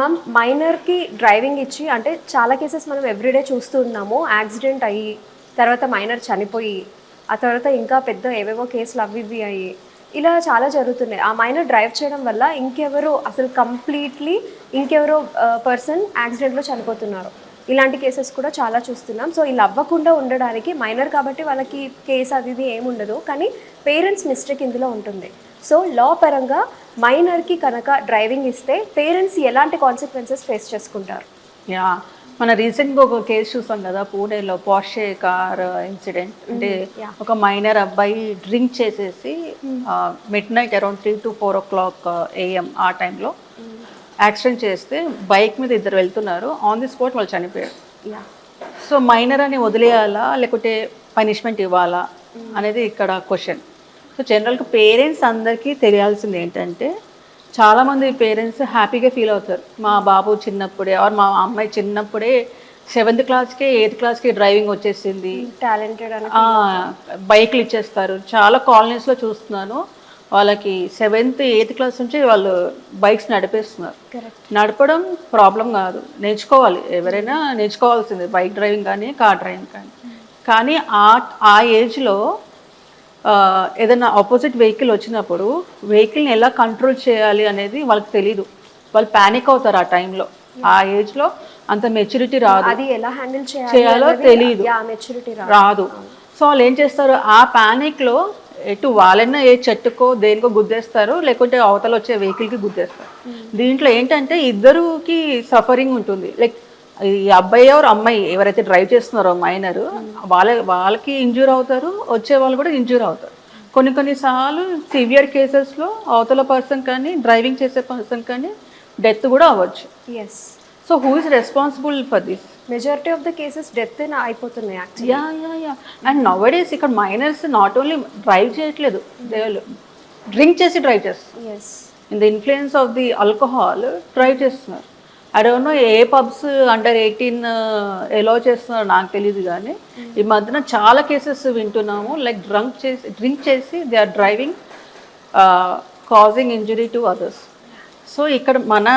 Ma'am మైనర్కి driving ఇచ్చి అంటే చాలా కేసెస్ మనం ఎవ్రీడే చూస్తూ ఉన్నాము. యాక్సిడెంట్ అయ్యి తర్వాత మైనర్ చనిపోయి ఆ తర్వాత ఇంకా పెద్ద ఏవేవో కేసులు అవి ఇవి అయ్యి ఇలా చాలా జరుగుతున్నాయి. ఆ మైనర్ డ్రైవ్ చేయడం వల్ల ఇంకెవరో అసలు కంప్లీట్లీ ఇంకెవరో పర్సన్ యాక్సిడెంట్లో చనిపోతున్నారు. ఇలాంటి కేసెస్ కూడా చాలా చూస్తున్నాం. సో ఇలా అవ్వకుండా ఉండడానికి మైనర్ కాబట్టి వాళ్ళకి కేసు అది ఇది ఏముండదు కానీ పేరెంట్స్ మిస్టేక్ ఇందులో ఉంటుంది. సో లా పరంగా మైనర్కి కనుక డ్రైవింగ్ ఇస్తే పేరెంట్స్ ఎలాంటి కాన్సిక్వెన్సెస్ ఫేస్ చేసుకుంటారు? యా మన రీసెంట్గా ఒక కేసు చూసాం కదా పూణేలో పాషే కార్ ఇన్సిడెంట్ అంటే. ఒక మైనర్ అబ్బాయి డ్రింక్ చేసేసి midnight around three to four o'clock AM ఆ టైంలో యాక్సిడెంట్ చేస్తే బైక్ మీద ఇద్దరు వెళ్తున్నారు. ఆన్ ది స్పాట్ వాళ్ళు చనిపోయారు. యా. సో మైనర్ అని వదిలేయాలా లేకుంటే పనిష్మెంట్ ఇవ్వాలా అనేది ఇక్కడ క్వశ్చన్ సో జనరల్గా పేరెంట్స్ అందరికీ తెలియాల్సింది ఏంటంటే చాలామంది పేరెంట్స్ హ్యాపీగా ఫీల్ అవుతారు. మా బాబు చిన్నప్పుడే ఆర్ మా అమ్మాయి చిన్నప్పుడే సెవెంత్ క్లాస్కి ఎయిత్ క్లాస్కి డ్రైవింగ్ వచ్చేసింది. టాలెంటెడ్ ఆ, బైక్లు ఇచ్చేస్తారు. చాలా కాలనీస్లో చూస్తున్నాను. వాళ్ళకి సెవెంత్ ఎయిత్ క్లాస్ నుంచి వాళ్ళు బైక్స్ నడిపేస్తున్నారు. నడపడం ప్రాబ్లం కాదు. నేర్చుకోవాలి. ఎవరైనా నేర్చుకోవాల్సిందే. బైక్ డ్రైవింగ్ కానీ కార్ డ్రైవింగ్ కానీ. కానీ ఆ ఆ ఏజ్లో ఏదైనా ఆపోజిట్ వెహికల్ వచ్చినప్పుడు వెహికల్ని ఎలా కంట్రోల్ చేయాలి అనేది వాళ్ళకి తెలీదు. వాళ్ళు ప్యానిక్ అవుతారు ఆ టైంలో ఆ ఏజ్లో అంత మెచ్యూరిటీ రాదు. అది ఎలా హ్యాండిల్ చేయాలో తెలీదు. యా మెచ్యూరిటీ రాదు. సో వాళ్ళు ఏం చేస్తారు? ఆ ప్యానిక్లో ఎటు వాళ్ళైనా ఏ చెట్టుకో దేనికో గుద్దేస్తారు లేకుంటే అవతల వచ్చే వెహికల్కి గుద్దేస్తారు. దీంట్లో ఏంటంటే ఇద్దరుకి సఫరింగ్ ఉంటుంది. లైక్ ఈ అబ్బాయి ఎవరు? అమ్మాయి. ఎవరైతే డ్రైవ్ చేస్తున్నారో మైనర్ వాళ్ళ వాళ్ళకి ఇంజూర్ అవుతారు వచ్చే వాళ్ళు కూడా ఇంజూర్ అవుతారు. కొన్ని కొన్నిసార్లు సివియర్ కేసెస్లో అవతల పర్సన్ కానీ డ్రైవింగ్ చేసే పర్సన్ కానీ డెత్ కూడా అవ్వచ్చు. Yes so who is responsible for this majority of the cases death అయిపోతున్నాయి yeah yeah yeah and nowadays ఇక్కడ మైనర్స్ నాట్ ఓన్లీ డ్రైవ్ చేయట్లేదు డ్రింక్ చేసి డ్రైవ్ చేస్తారు in the influence of the alcohol drive చేస్తున్నారు. I don't know a pubs under eighteen allow చేస్తున్నారో నాకు తెలియదు కానీ ఈ మధ్యన చాలా కేసెస్ వింటున్నాము. లైక్ డ్రంక్ చేసి డ్రింక్ చేసి they are driving causing injury to others so ఇక్కడ మన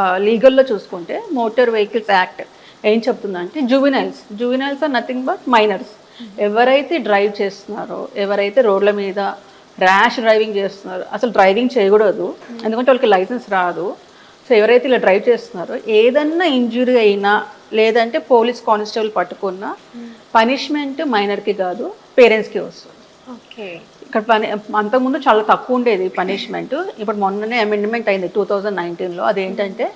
uh, లీగల్లో చూసుకుంటే మోటార్ వెహికల్స్ యాక్ట్ ఏం చెప్తుందంటే juveniles juveniles are nothing but minors ఎవరైతే డ్రైవ్ చేస్తున్నారో ఎవరైతే రోడ్ల మీద ర్యాష్ డ్రైవింగ్ చేస్తున్నారో అసలు డ్రైవింగ్ చేయకూడదు. ఎందుకంటే వాళ్ళకి లైసెన్స్ రాదు. సో ఎవరైతే ఇలా డ్రైవ్ చేస్తున్నారో ఏదన్నా ఇంజురీ అయినా లేదంటే పోలీస్ కానిస్టేబుల్ పట్టుకున్నా పనిష్మెంట్ మైనర్కి కాదు పేరెంట్స్కి వస్తుంది. ఓకే. ఇక్కడ పని అంతకుముందు చాలా తక్కువ ఉండేది పనిష్మెంట్. ఇప్పుడు మొన్ననే అమెండ్మెంట్ అయింది టూ థౌజండ్ నైన్టీన్లో. అదేంటంటే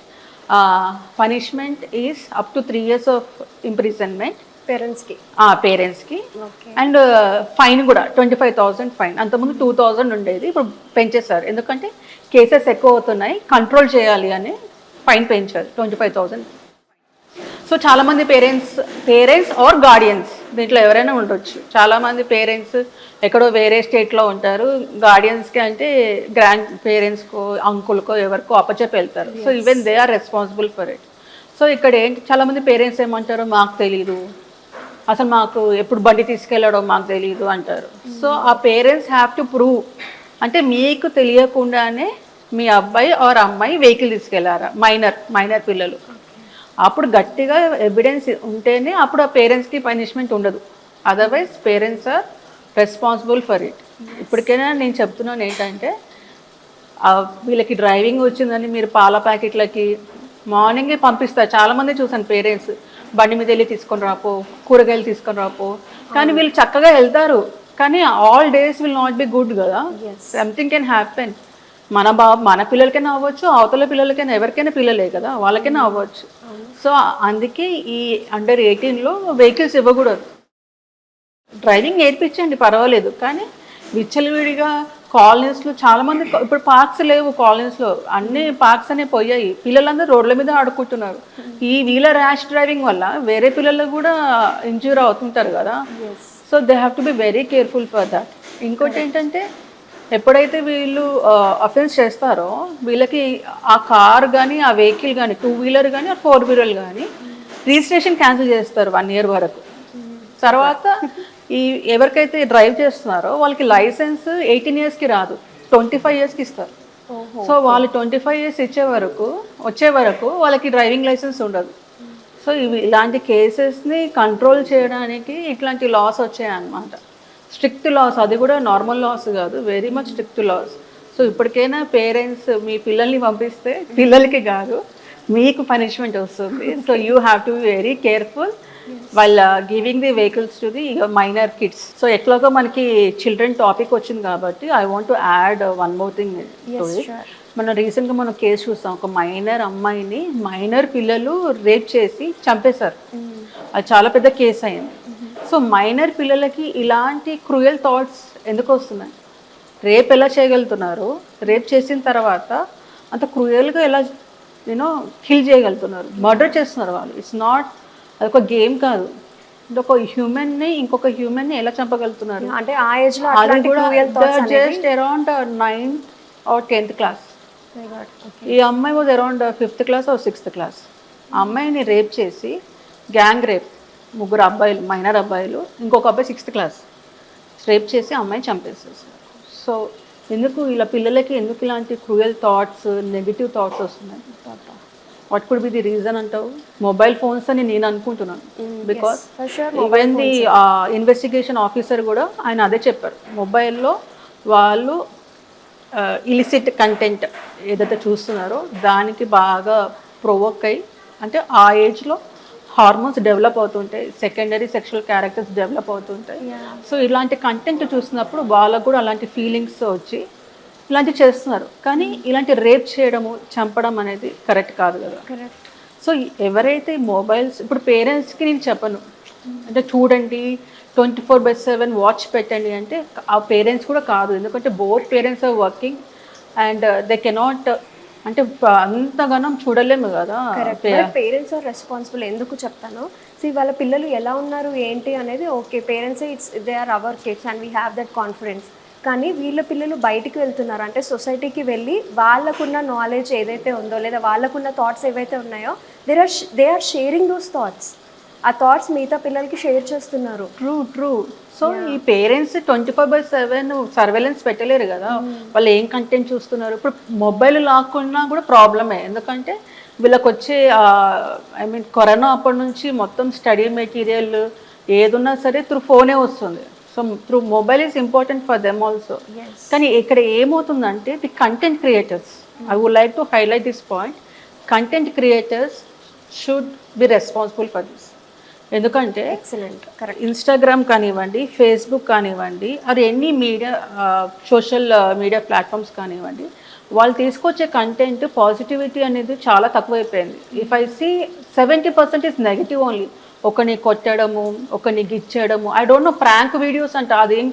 punishment is up to three years of imprisonment. పేరెంట్స్కి పేరెంట్స్కి అండ్ ఫైన్ కూడా ట్వంటీ ఫైవ్ థౌసండ్ ఫైన్ అంతకుముందు టూ థౌజండ్ ఉండేది ఇప్పుడు పెంచేశారు. ఎందుకంటే కేసెస్ ఎక్కువ అవుతున్నాయి కంట్రోల్ చేయాలి అని ఫైన్ పెంచారు ట్వంటీ ఫైవ్ థౌసండ్ సో చాలామంది పేరెంట్స్ పేరెంట్స్ ఆర్ గార్డియన్స్ దీంట్లో ఎవరైనా ఉండొచ్చు. చాలామంది పేరెంట్స్ ఎక్కడో వేరే స్టేట్లో ఉంటారు. గార్డియన్స్కి అంటే గ్రాండ్ పేరెంట్స్కో అంకుల్కో ఎవరికో అప్పచెప్పి వెళ్తారు. So even they are responsible for it so ఇక్కడ ఏంటి చాలామంది పేరెంట్స్ ఏమంటారు మాకు తెలీదు. అసలు మాకు ఎప్పుడు బండి తీసుకెళ్ళడం మాకు తెలియదు అంటారు. సో ఆ పేరెంట్స్ హ్యావ్ టు ప్రూవ్ అంటే మీకు తెలియకుండానే మీ అబ్బాయి ఆర్ అమ్మాయి వెహికల్ తీసుకెళ్ళారా? మైనర్ మైనర్ పిల్లలు. అప్పుడు గట్టిగా ఎవిడెన్స్ ఉంటేనే అప్పుడు ఆ పేరెంట్స్కి పనిష్మెంట్ ఉండదు. Otherwise parents are responsible for it ఇప్పటికైనా నేను చెప్తున్నాను ఏంటంటే వీళ్ళకి డ్రైవింగ్ వచ్చిందని మీరు పాల ప్యాకెట్లకి మార్నింగే పంపిస్తారు. చాలామంది చూసాను పేరెంట్స్ బండి మీద వెళ్ళి తీసుకొని రాపో కూరగాయలు తీసుకొని రాపో. కానీ వీళ్ళు చక్కగా వెళ్తారు. కానీ all days will not be good కదా. సంథింగ్ కెన్ హ్యాపెన్ మన బా మన పిల్లలకైనా అవ్వచ్చు అవతల పిల్లలకైనా ఎవరికైనా పిల్లలే కదా వాళ్ళకైనా అవ్వచ్చు. సో అందుకే ఈ అండర్ ఎయిటీన్లో వెహికల్స్ ఇవ్వకూడదు. డ్రైవింగ్ నేర్పించండి పర్వాలేదు. కానీ విచ్చలవిడిగా కాలనీస్లో చాలా మంది ఇప్పుడు పార్క్స్ లేవు కాలనీస్లో అన్ని పార్క్స్ అనే పోయాయి. పిల్లలందరూ రోడ్ల మీద ఆడుకుంటున్నారు. ఈ వీళ్ళ ర్యాష్ డ్రైవింగ్ వల్ల వేరే పిల్లలు కూడా ఇంజ్యూర్ అవుతుంటారు కదా. So they have to be very careful for that. ఇంకోటి ఏంటంటే ఎప్పుడైతే వీళ్ళు అఫెన్స్ చేస్తారో వీళ్ళకి ఆ కార్ కానీ ఆ వెహికల్ కానీ టూ వీలర్ కానీ ఆ ఫోర్ వీలర్ కానీ రిజిస్ట్రేషన్ క్యాన్సిల్ చేస్తారు వన్ ఇయర్ వరకు. తర్వాత ఈ ఎవరికైతే డ్రైవ్ చేస్తున్నారో వాళ్ళకి లైసెన్స్ ఎయిటీన్ ఇయర్స్కి రాదు. ట్వంటీ ఫైవ్ ఇయర్స్కి ఇస్తారు. సో వాళ్ళు ట్వంటీ ఫైవ్ ఇయర్స్ ఇచ్చే వరకు వచ్చే వరకు వాళ్ళకి డ్రైవింగ్ లైసెన్స్ ఉండదు. సో ఇవి ఇలాంటి కేసెస్ని కంట్రోల్ చేయడానికి ఇట్లాంటి లాస్ వచ్చాయన్నమాట. స్ట్రిక్ట్ లాస్ అది కూడా నార్మల్ లాస్ కాదు very much strict laws. So ఇప్పటికైనా పేరెంట్స్ మీ పిల్లల్ని పంపిస్తే పిల్లలకి కాదు మీకు పనిష్మెంట్ వస్తుంది. So you have to be very careful. వాళ్ళ giving the vehicles to the minor kids so ఎట్లాగో మనకి చిల్డ్రన్ టాపిక్ వచ్చింది కాబట్టి I want to add one more thing. మనం రీసెంట్గా మనం కేసు చూస్తాం ఒక మైనర్ అమ్మాయిని మైనర్ పిల్లలు రేప్ చేసి చంపేశారు. అది చాలా పెద్ద కేసు అయింది. సో మైనర్ పిల్లలకి ఇలాంటి క్రూయల్ థాట్స్ ఎందుకు వస్తున్నాయి? రేప్ ఎలా చేయగలుగుతున్నారు? రేప్ చేసిన తర్వాత అంత క్రూయల్గా ఎలా యూనో కిల్ చేయగలుగుతున్నారు? మర్డర్ చేస్తున్నారు వాళ్ళు. ఇట్స్ నాట్ అదొక గేమ్ కాదు. ఇది ఒక హ్యూమన్ని ఇంకొక హ్యూమన్ని ఎలా చంపగలుగుతున్నారు? అంటే ఆ ఏజ్లో అది కూడా just around ninth or tenth class. ఈ అమ్మాయి was around fifth class or sixth class ఆ అమ్మాయిని రేప్ చేసి గ్యాంగ్ రేప్ ముగ్గురు అబ్బాయిలు మైనర్ అబ్బాయిలు ఇంకొక అబ్బాయి సిక్స్త్ క్లాస్ రేప్ చేసి అమ్మాయిని చంపేసేసారు. సో ఎందుకు ఇలా పిల్లలకి ఎందుకు ఇలాంటి క్రూయల్ థాట్స్ నెగిటివ్ థాట్స్ వస్తున్నాయి? What could be the reason అంటావు? మొబైల్ ఫోన్స్ అని నేను అనుకుంటున్నాను. Because even the investigation officer కూడా ఆయన అదే చెప్పారు. మొబైల్లో వాళ్ళు ఇలిసిట్ కంటెంట్ ఏదైతే చూస్తున్నారో దానికి బాగా ప్రొవోక్ అయ్యి అంటే ఆ ఏజ్లో హార్మోన్స్ డెవలప్ అవుతుంటాయి. సెకండరీ సెక్షువల్ క్యారెక్టర్స్ డెవలప్ అవుతుంటాయి. సో ఇలాంటి కంటెంట్ చూసినప్పుడు వాళ్ళకు కూడా అలాంటి ఫీలింగ్స్ వచ్చి ఇలాంటివి చేస్తున్నారు. కానీ ఇలాంటి రేప్ చేయడము చంపడం అనేది కరెక్ట్ కాదు కదా. Correct. సో ఎవరైతే మొబైల్స్ ఇప్పుడు పేరెంట్స్కి నేను చెప్పను. అంటే చూడండి twenty four by seven watch పెట్టండి అంటే ఆ పేరెంట్స్ కూడా కాదు. ఎందుకంటే both parents are working and they cannot అంటే అంతగానం చూడలేము కదా. Parents are responsible. ఎందుకు చెప్తాను? సో వాళ్ళ పిల్లలు ఎలా ఉన్నారు ఏంటి అనేది okay. Parents it's they are our kids and we have that confidence. కానీ వీళ్ళ పిల్లలు బయటికి వెళ్తున్నారు. అంటే సొసైటీకి వెళ్ళి వాళ్ళకున్న నాలెడ్జ్ ఏదైతే ఉందో లేదా వాళ్ళకున్న థాట్స్ ఏవైతే ఉన్నాయో there are they are sharing those thoughts ఆ థాట్స్ మిగతా పిల్లలకి షేర్ చేస్తున్నారు. ట్రూ ట్రూ సో ఈ parents twenty four by seven surveillance పెట్టలేరు కదా? వాళ్ళు ఏం కంటెంట్ చూస్తున్నారు? ఇప్పుడు మొబైల్ లాక్కున్నా కూడా ప్రాబ్లమే ఎందుకంటే వీళ్ళకి వచ్చే ఐ మీన్ కరోనా అప్పటి నుంచి మొత్తం స్టడీ మెటీరియల్ ఏదున్నా సరే త్రూ ఫోనే వస్తుంది. So through mobile is important for them also కానీ ఇక్కడ ఏమవుతుందంటే the content creators I would like to highlight this point content creators should be responsible for this ఎందుకంటే ఎక్సలెంట్ కరెక్ట్ ఇన్స్టాగ్రామ్ కానివ్వండి Facebook కానివ్వండి అది ఎన్ని మీడియా సోషల్ మీడియా ప్లాట్ఫామ్స్ కానివ్వండి వాళ్ళు తీసుకొచ్చే కంటెంట్ పాజిటివిటీ అనేది చాలా తక్కువైపోయింది. If I see seventy percent is negative only ఒకరిని కొట్టడము ఒకరిని గిచ్చడము. I don't know prank videos అంటే. అదేం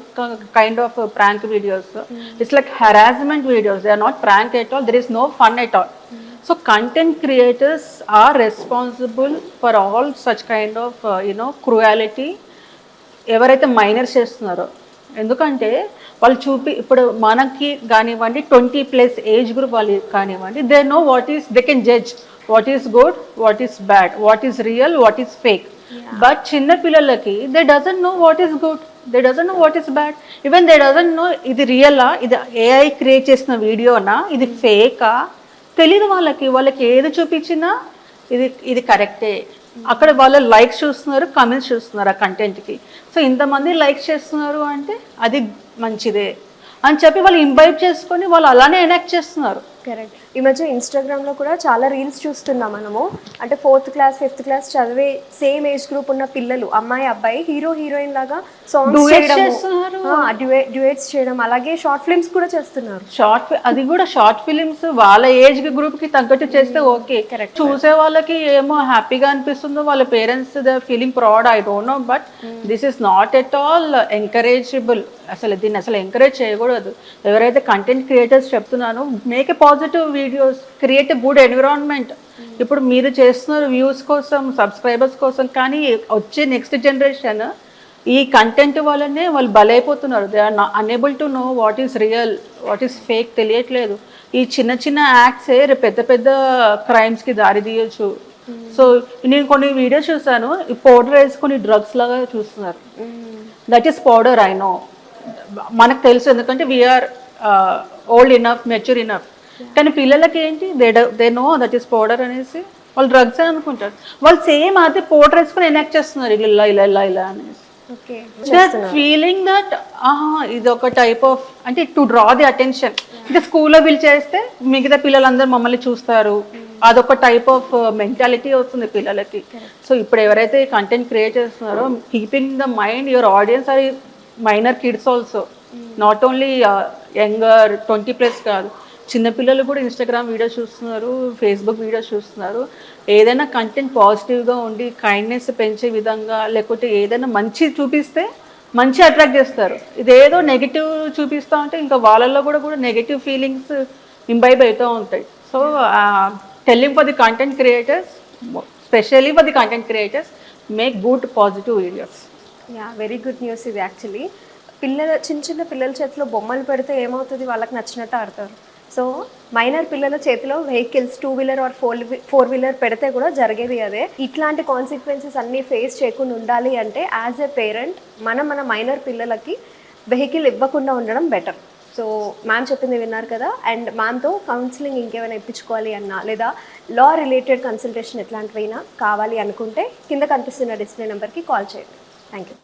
kind of prank videos it's like harassment videos they are not prank at all there is no fun at all so content creators are responsible for all such kind of you know cruelty ఎవరైతే minors చేస్తున్నారో. ఎందుకంటే వాళ్ళు చూపి ఇప్పుడు మనకి కానివ్వండి twenty plus age group వాళ్ళు కానివ్వండి they know what is they can judge what is good what is bad what is real what is fake but చిన్న పిల్లలకి they doesn't know what is good they doesn't know what is bad even they doesn't know ఇది రియలా ఇది AI create చేసిన వీడియోనా ఇది ఫేకా తెలియదు వాళ్ళకి వాళ్ళకి ఏది చూపించినా ఇది ఇది కరెక్టే అక్కడ వాళ్ళు లైక్స్ చూస్తున్నారు కమెంట్స్ చూస్తున్నారు ఆ కంటెంట్కి సో ఇంతమంది లైక్స్ చేస్తున్నారు అంటే అది మంచిదే. అని చెప్పి వాళ్ళు ఇంబైబ్ చేసుకొని వాళ్ళు అలానే ఎనాక్ట్ చేస్తున్నారు. కరెక్ట్. ఈ మధ్య ఇన్స్టాగ్రామ్లో కూడా చాలా రీల్స్ చూస్తున్నాం మనము. అంటే ఫోర్త్ క్లాస్ ఫిఫ్త్ క్లాస్ చదివే సేమ్ ఏజ్ గ్రూప్ ఉన్న పిల్లలు అమ్మాయి అబ్బాయి హీరో హీరోయిన్ లాగా సాంగ్స్ చేయడం. డ్యూయట్స్ చేయడం. అలాగే షార్ట్ ఫిల్మ్స్ కూడా చేస్తున్నారు. షార్ట్ అది కూడా షార్ట్ ఫిలిమ్స్ వాళ్ళ ఏజ్ గ్రూప్కి తగ్గట్టు చేస్తే ఓకే correct. చూసే వాళ్ళకి ఏమో హ్యాపీగా అనిపిస్తుందో వాళ్ళ parents the feeling proud I don't know but this is not at all encouragable అసలు దీన్ని అసలు ఎంకరేజ్ చేయకూడదు. ఎవరైతే కంటెంట్ క్రియేటర్స్ చెప్తున్నానో make a positive videos create a good environment ఇప్పుడు మీరు చేస్తున్నారు వ్యూస్ కోసం సబ్స్క్రైబర్స్ కోసం కానీ వచ్చే నెక్స్ట్ జనరేషన్ ఈ కంటెంట్ వల్లనే వాళ్ళు బలైపోతున్నారు. They are unable to know what is real what is fake తెలియట్లేదు. ఈ చిన్న చిన్న యాక్ట్సే రేపు పెద్ద పెద్ద క్రైమ్స్కి దారి తీయొచ్చు. సో నేను కొన్ని వీడియోస్ చూసాను. ఈ పౌడర్ వేసుకొని డ్రగ్స్ లాగా చూస్తున్నారు. That is powder I know మనకు తెలుసు ఎందుకంటే we are old enough mature enough కానీ పిల్లలకి ఏంటి they they know that is powder అనేసి వాళ్ళు డ్రగ్స్ అని అనుకుంటారు. వాళ్ళు సేమ్ అదే పౌడర్ వేసుకొని ఎనాక్ట్ చేస్తున్నారు. ఇలా ఇలా ఇలా ఇలా అనేసి. ఫీలింగ్ దట్ ఇది ఒక టైప్ ఆఫ్ అంటే టు డ్రా ది అటెన్షన్ ఇంకా స్కూల్లో వీళ్ళు చేస్తే మిగతా పిల్లలందరూ మమ్మల్ని చూస్తారు. అదొక టైప్ ఆఫ్ మెంటాలిటీ వస్తుంది పిల్లలకి. సో ఇప్పుడు ఎవరైతే కంటెంట్ క్రియేట్ చేస్తున్నారో keeping the mind your audience are minor kids also not only younger twenty plus కాదు. చిన్నపిల్లలు కూడా ఇన్స్టాగ్రామ్ వీడియోస్ చూస్తున్నారు ఫేస్బుక్ వీడియోస్ చూస్తున్నారు. ఏదైనా కంటెంట్ పాజిటివ్గా ఉండి కైండ్నెస్ పెంచే విధంగా లేకపోతే ఏదైనా మంచి చూపిస్తే మంచి అట్రాక్ట్ చేస్తారు. ఇదేదో నెగిటివ్ చూపిస్తూ ఉంటే ఇంకా వాళ్ళల్లో కూడా కూడా నెగిటివ్ ఫీలింగ్స్ ఇంబైబ్ అవుతూ ఉంటాయి. So telling for the content creators specially for the content creators make good positive videos yeah very good news ఇది యాక్చువల్లీ పిల్లల చిన్న చిన్న పిల్లల చేతిలో బొమ్మలు పెడితే ఏమవుతుంది? వాళ్ళకి నచ్చినట్టు ఆడతారు. సో మైనర్ పిల్లల చేతిలో vehicles two wheeler or four four wheeler పెడితే కూడా జరిగేది అదే. ఇట్లాంటి కాన్సిక్వెన్సెస్ అన్నీ ఫేస్ చేయకుండా ఉండాలి అంటే యాజ్ ఎ పేరెంట్ మనం మన మైనర్ పిల్లలకి వెహికల్ ఇవ్వకుండా ఉండడం బెటర్ సో మ్యామ్ చెప్పింది విన్నారు కదా అండ్ మ్యామ్తో కౌన్సిలింగ్ ఇంకేమైనా ఇప్పించుకోవాలి అన్నా లేదా లా రిలేటెడ్ కన్సల్టేషన్ ఎట్లాంటివైనా కావాలి అనుకుంటే కింద కనిపిస్తున్న డిస్ప్లే నెంబర్కి కాల్ చేయండి. Thank you